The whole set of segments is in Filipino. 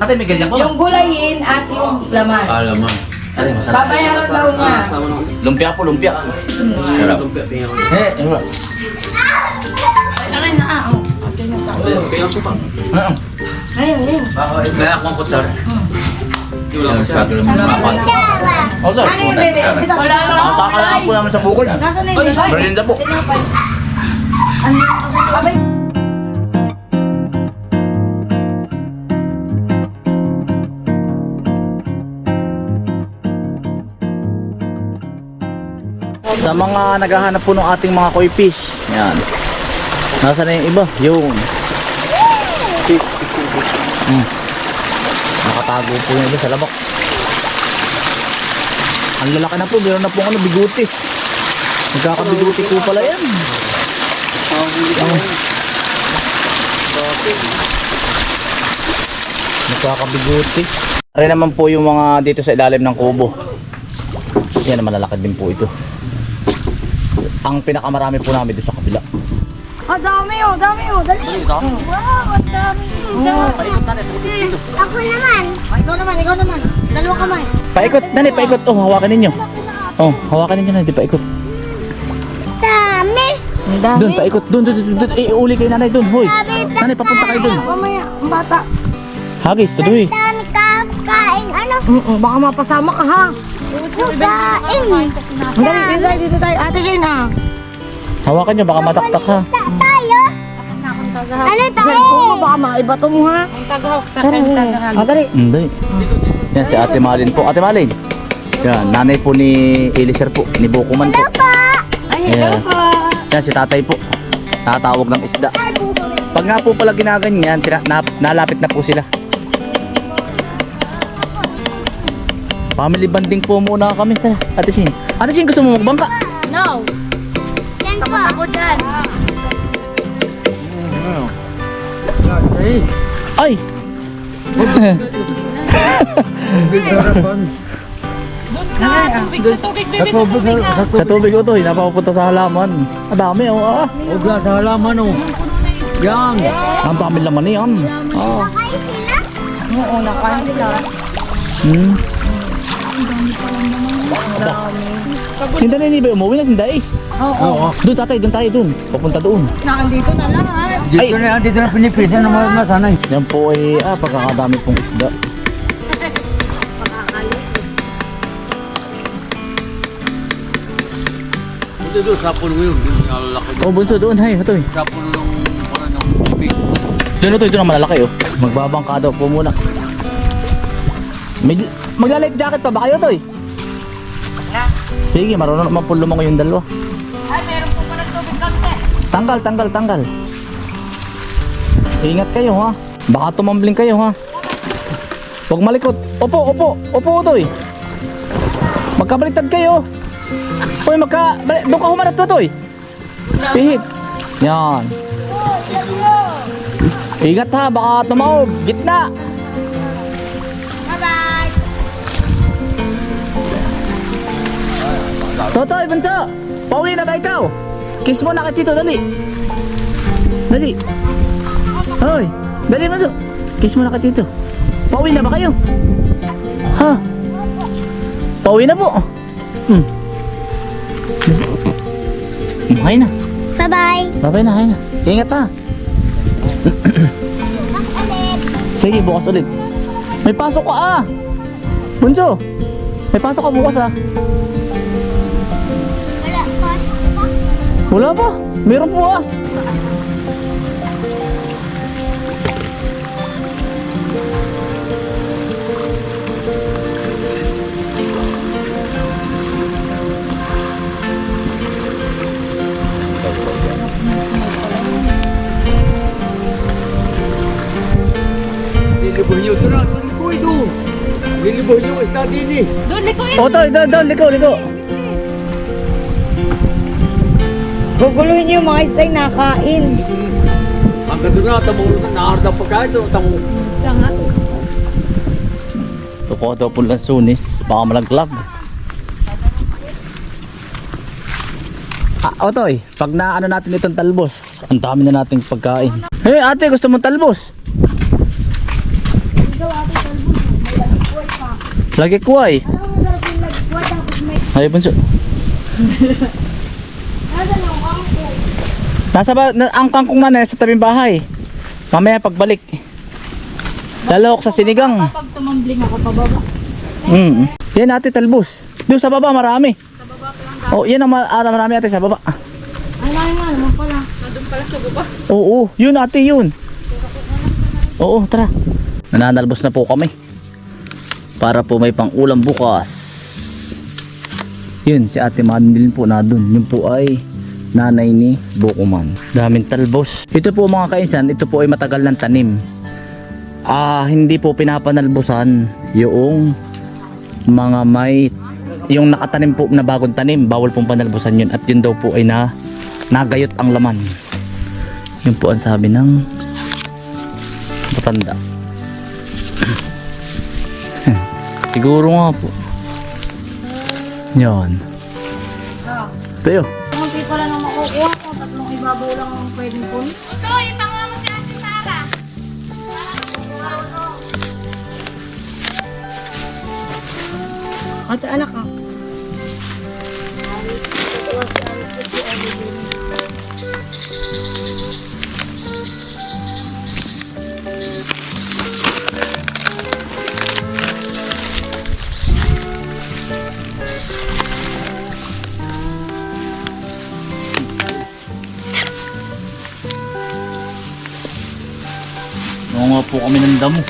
Ate, may ganyan ko. Yung gulayin at yung laman. Alaman. Ate, masarap. Babayaran daw niya. Lumpia po, lumpia. Sarap. Eh, ano? Akin na ah. oh. Akin na tao. Ano? Ngayon, ngayon. Kaya akong. Yung mga kapat. Oh. Ano yung bebe? Wala lang Ang kakalaan po namin sa bukod. Nasaan na yung bebe? Merinda po. Ano? Abay. Sa mga naghahanap po ng ating mga koi fish. Yan. Nasaan na yung iba? Yung. Hmm. Nakatago po yung iba sa labak. Ang lalaki na po. Meron na po ano, biguti. Nagkakabiguti po pala yan. Oh. Nagkakabiguti. Rin naman po yung mga dito sa ilalim ng kubo. Yan na malalaki din po ito. Ang pinakamarami po namin doon sa kabila. Ah, dami oh, dami oh. Dali. Wow, ang dami. Paikot na rin. Ako naman. Oh, ikaw naman, ikaw naman. Dalawa kamay. Paikot, nani, paikot. Oh, hawakan ninyo. Oh, hawakan ninyo na, di paikot. Dami. Doon, paikot. Doon, doon, doon, doon. Eh, uli kayo nanay doon. Hoy. Nanay, papunta kayo doon. Mamaya, ang bata. Hagis, tuloy. Dami ka kain ano? Mm baka mapasama ka ha. Kain. Ang dali, dito tayo, dito tayo. Ate Shane ah. Hawakan nyo, baka mataktak ha. Ta tayo. Ano tayo? Mo, baka maibato mo ha. Tara, ang dali. Hindi. Yan, si Ate Malin po. Ate Malin. Yan, nanay po ni Elisir po. Ni Bukuman po. Ay, hello po. Yan, si tatay po. Tatawag ng isda. Pag nga po pala ginaganyan, nalapit na po sila. Family banding po muna kami. Tara, Ate Sin. Ate Sin, gusto mo magbangka? No. Yan po. Ako dyan. Ay! Sa tubig ito, napapunta sa halaman. Ang dami, oh. Ah. Huwag na sa halaman oh. Yan. Ang dami laman niyan. Ah. Sila. Oo, nakain sila. Hmm. Sinda na ba? Umuwi na sinda is. Oo. Oo. Doon tatay, doon tayo doon. Papunta doon. Nakandito na lahat. Dito na yan, dito na pinipisan ng mga masanay. Yan po ay ah, pagkakadami pong isda. Dito doon, sa puno yun. Yung nalalaki doon. Oh, bunso doon. Hay, ito eh. Sa puno ng parang ng tubig. Doon ito, ito na malalaki oh. Magbabangka daw po muna. May, magla-life jacket pa ba kayo to eh? Sige, marunong naman po lumango yung dalawa. Ay, meron po pala tubig kante. Tanggal, tanggal, tanggal. Ingat kayo ha. Baka tumambling kayo ha. Huwag malikot. Opo, opo, opo Toy. Magkabaliktad kayo. Uy, magka... Doon ka humarap to, Toy. Pihit. Yan. Ingat ha, baka tumaob. Gitna. Totoy, bunso. Pauwi na ba ikaw? Kiss mo na kay Tito, dali. Dali. Hoy, dali bunso. Kiss mo na kay Tito. Pauwi na ba kayo? Ha? Pauwi na po. Hmm. Okay na. Bye-bye. Babay na, kaya na. Ingat ha. Sige, bukas ulit. May pasok ka ah. Bunso. May pasok ka bukas ah. Wala pa. Meron po ah. Liliboy nyo. Doon doon likoy doon. Liliboy nyo, isda din eh. Otoy, doon, doon, liko, liko. Guguluhin niyo yung mga isda yung nakain. Hanggang doon na, tamo na, naharda pa kahit doon. Tamo. Tuko daw po lang sunis. Baka malaglag. Ah, Otoy, pag naano natin itong talbos, ang dami na nating pagkain. Hey, ate, gusto mong talbos? Ikaw ate Lagi ko ay. Ay, bunso. Nasa ba, na, ang kangkong man nasa tabing bahay. Mamaya pagbalik. Lalawak sa sinigang. Pag tumambling ako pababa. Mm. Yan ate talbos. Doon sa baba marami. Oh, yan ang ma- ah, marami ate sa baba. Ay, namin nga naman pala. Nandun pala sa baba. Oo, yun ate yun. Oo, tara. Nananalbos na po kami. Para po may pang ulam bukas. Yun, si ate Manil po na dun. Yun po ay nanay ni Bukuman. Daming talbos. Ito po mga kainsan, ito po ay matagal ng tanim. Ah, hindi po pinapanalbusan yung mga may yung nakatanim po na bagong tanim, bawal pong panalbusan yun at yun daw po ay na nagayot ang laman. Yun po ang sabi ng matanda. Siguro nga po. Yan. Ah. Ito makukuha ko. Tatlong ibabaw lang ang pwedeng kun. Ate anak ah. Oo nga po kami ng damo.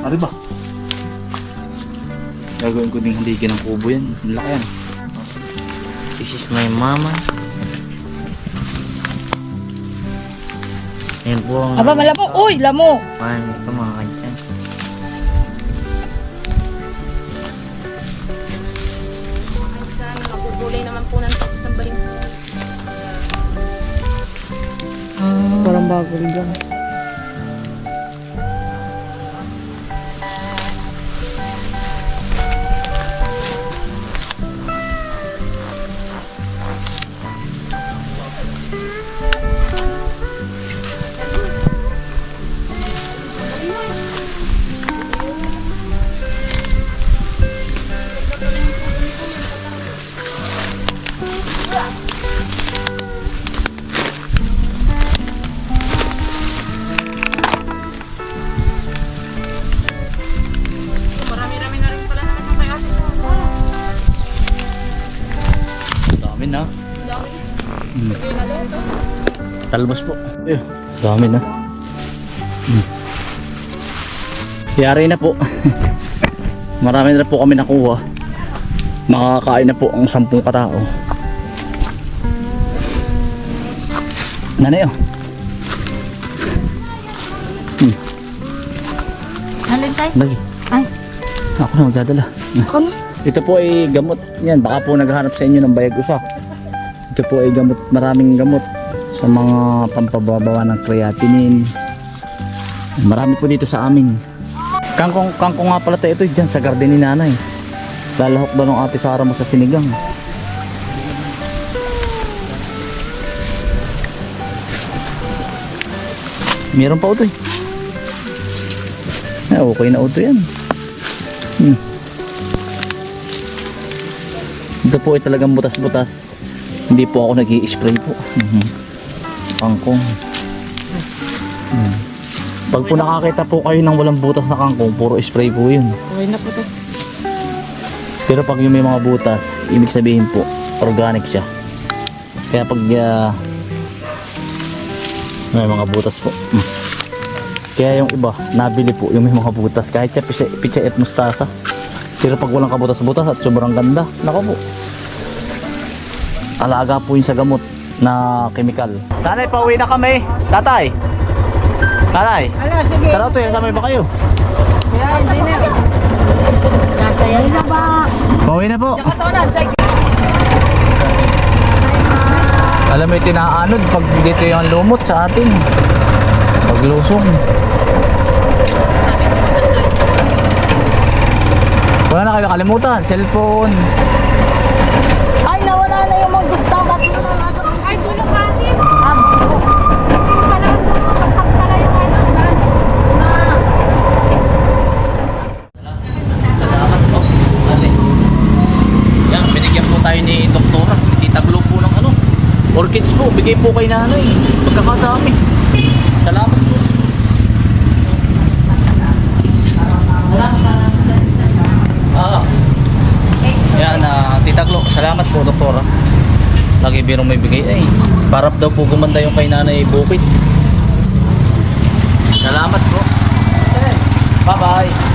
Ari ba? Gagawin ko din halikin ng kubo yan. Ang laki yan. This is my mama. Ayan po ang Aba, malamo. Uy, lamo. paano ito mga kanyan. Nagugulay naman po ng Parang bago rin dyan. Talbos po. Eh, dami na. Hmm. Yari na po. Marami na po kami nakuha. Makakain na po ang sampung katao. Nanay oh. Halin tayo. Lagi. Ay. Ako na magdadala. Ako na. Ito po ay gamot. Yan, baka po naghahanap sa inyo ng bayag usa. Ito po ay gamot, maraming gamot sa mga pampababawa ng creatinine. Marami po dito sa amin. Kangkong, kangkong nga pala tayo ito dyan sa garden ni nanay. Lalahok daw ng ate Sara mo sa sinigang. Meron pa ito eh. Okay na ito yan. Hmm. Ito po ay talagang butas-butas. Hindi po ako nag spray po. Mhm. Kangkong. Hmm. Pag po nakakita po kayo ng walang butas na kangkong, puro spray po yun. Okay na po to. Pero pag yung may mga butas, ibig sabihin po, organic siya. Kaya pag ah, may mga butas po. Mm. Kaya yung iba, nabili po yung may mga butas. Kahit siya pitsa, pitsa at mustasa. Pero pag walang kabutas-butas at sobrang ganda, nako po. Alaga po yun sa gamot na chemical. Tatay, pauwi na kami. Tatay. Tatay. Ala, sige. Tara to, samay ba kayo? Kaya hindi na. Nasaya na ba? Pauwi na po. Tsaka sa sige. Alam mo yung tinaanod pag dito yung lumot sa atin. Paglusong. Wala na kayo nakalimutan. Cellphone. Ay, puno. Ah, puno. Hindi Salamat po. Dali. Yan, binigyan po tayo ni Doktora. Titaglo po ng ano. Orchids po. Bigay po kay nanay. Pagkakadami. Salamat po. Salamat. Ah. Yan, ah, uh, titaglo. Salamat po, Doktora. Nakibirong may bigay. Eh. Ay, parap daw po gumanda yung kay nanay bukid. Salamat po. Bye-bye.